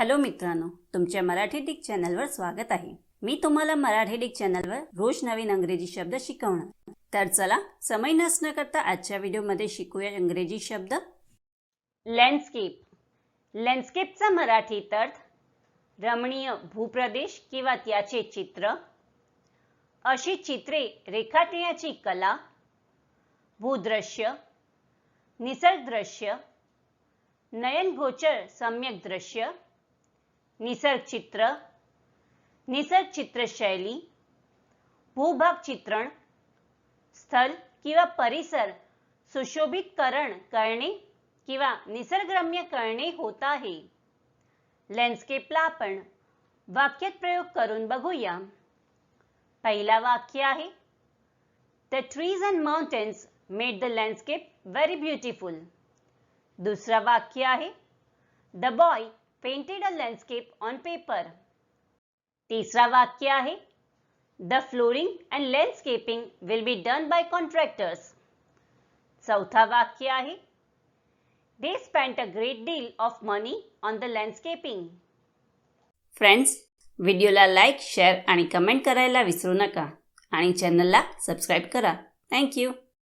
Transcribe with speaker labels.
Speaker 1: Hello मित्रांनो तुमच्या Marathi Dick चॅनलवर स्वागत आहे. मी तुम्हाला मराठी डिक चॅनलवर रोज नवीन अंग्रेजी शब्द शिकवणार. तर चला समय नसणं करता आजच्या व्हिडिओमध्ये शिकूया इंग्रजी शब्द. लँडस्केप लँडस्केपचा मराठीत अर्थ रमणीय भूप्रदेश किंवा त्याचे चित्र. अशी चित्रे रेखाटण्याची कला. भूदृश्य निसर्गदृश्य नयनगोचर सम्यक दृश्य. निसर्ग चित्र निसर्ग चित्रशैली भूभाग चित्रण स्थल किंवा परिसर सुशोभितकरण करणे किंवा निसर्गरम्य करणे होत आहे. लँडस्केपला आपण वाक्यात प्रयोग करून बघूया. पहिला वाक्य आहे the trees and mountains made the landscape very beautiful दुसरा वाक्य आहे the boy painted a landscape on paper तिसरा वाक्य आहे. The flooring and landscaping will be done by contractors चौथा वाक्य आहे. They spent a great deal of money on the landscaping friends व्हिडिओला लाईक शेअर आणि कमेंट करायला विसरू नका. आणि चॅनलला सबस्क्राईब करा. थँक्यू